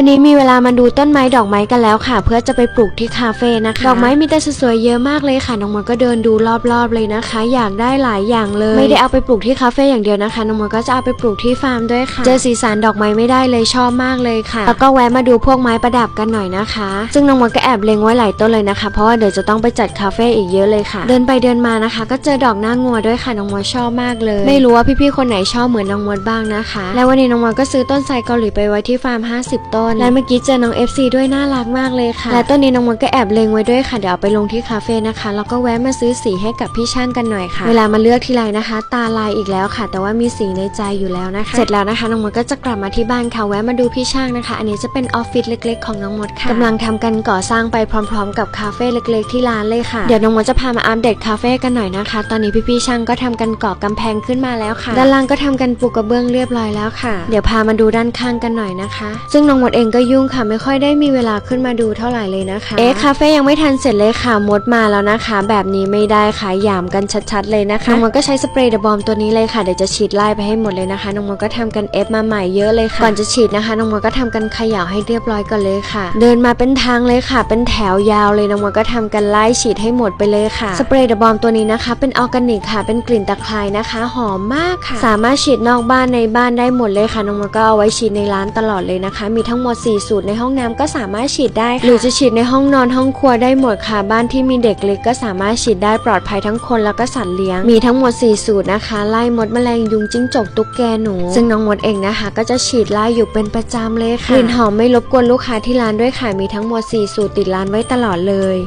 วันนี้มีเวลามาดูต้นไม้ดอกไม้กันแล้วค่ะ เพื่อจะไปปลูกที่คาเฟ่นะคะ ดอกไม้มีแต่สวยๆเยอะมากเลยค่ะน้องมดก็เดินดูรอบๆเลยนะคะ อยากได้หลายอย่างเลย ไม่ได้เอาไปปลูกที่คาเฟ่อย่างเดียวนะคะน้องมดก็จะเอาไปปลูกที่ฟาร์มด้วยค่ะ เจอสีสันดอกไม้ไม่ได้เลยชอบมากเลยค่ะ แล้วก็แวะมาดูพวกไม้ประดับกันหน่อยนะคะ ซึ่งน้องมดก็แอบเล็งไว้หลายต้นเลยนะคะ เพราะว่าเดี๋ยวจะต้องไปจัดคาเฟ่อีกเยอะเลยค่ะ เดินไปเดินมานะคะ ก็เจอดอกหน้างัวด้วยค่ะน้องมดชอบมากเลย ไม่รู้ว่าพี่ๆคนไหนชอบเหมือนน้องมดบ้างนะคะ และวันนี้น้องมดก็ซื้อต้นไทรเกาหลีไปไว้ที่ฟาร์ม 50 ต้นและเมื่อกี้เจอน้อง FC ด้วยน่ารักมากเลยค่ะ และต้นนี้น้องมดก็แอบเล็งไว้ด้วยค่ะ เดี๋ยวเอาไปลงที่คาเฟ่นะคะ แล้วก็แวะมาซื้อสีให้กับพี่ช่างกันหน่อยค่ะ เวลามาเลือกทีไรนะคะ ตาลายอีกแล้วค่ะ แต่ว่ามีสีในใจอยู่แล้วนะคะ เสร็จแล้วนะคะน้องมดก็จะกลับมาที่บ้านค่ะ แวะมาดูพี่ช่างนะคะ อันนี้จะเป็นออฟฟิศเล็ก ๆ ของน้องมดค่ะกำลังทำกันก่อสร้างไปพร้อม ๆ กับคาเฟ่เล็ก ๆ ที่ร้านเลยค่ะ เดี๋ยวน้องมดจะพามาอัปเดตคาเฟ่กันหน่อยนะคะ ตอนนี้พี่ๆช่างก็ทำกันก่อกำแพงขึ้นมาแล้วค่ะ ด้านล่างก็ทำกันปูกระเบื้องเรียบร้อยแล้วค่ะ เดี๋ยวพามาดูด้านข้างกันหน่อยนะคะ ซึ่งน้องมดเองก็ยุ่งค่ะไม่ค่อยได้มีเวลาขึ้นมาดูเท่าไหร่เลยนะคะ เอ๊ะคาเฟ่ยังไม่ทันเสร็จเลยค่ะมดมาแล้วนะคะ แบบนี้ไม่ได้ค่ะหยามกันชัดๆเลยนะคะน้องมดก็ใช้สเปรย์เดอะบอมตัวนี้เลยค่ะเดี๋ยวจะฉีดไล่ไปให้หมดเลยนะคะน้องมดก็ทำกันเอฟมาใหม่เยอะเลยค่ะก่อนจะฉีดนะคะน้องมดก็ทำกันเขย่าให้เรียบร้อยก่อนเลยค่ะ เดินมาเป็นทางเลยค่ะ เป็นแถวยาวเลยน้องมดก็ทำกันไล่ฉีดให้หมดไปเลยค่ะสเปรย์เดอะบอมตัวนี้นะคะ เป็นออร์แกนิกค่ะ เป็นกลิ่นตะไคร้นะคะ หอมมากค่ะ สามารถฉีดนอกบ้านในบ้านได้หมดเลยค่ะน้องมดก็เอาไว้ฉีดในร้านตลอดเลยนะคะ มีทั้งหมด4 สูตรในห้องน้ำก็สามารถฉีดได้ หรือจะฉีดในห้องนอนห้องครัวได้หมดค่ะบ้านที่มีเด็กเล็กก็สามารถฉีดได้ปลอดภัยทั้งคนแล้วก็สัตว์เลี้ยง มีทั้งหมด 4 สูตรนะคะไล่มดแมลงยุงจิ้งจกตุ๊กแกหนู ซึ่งน้องมดเองนะคะ ก็จะฉีดไล่อยู่เป็นประจำเลยค่ะกลิ่นหอมไม่รบกวนลูกค้าที่ร้านด้วยค่ะมีทั้งหมด 4 สูตรติดร้านไว้ตลอดเลย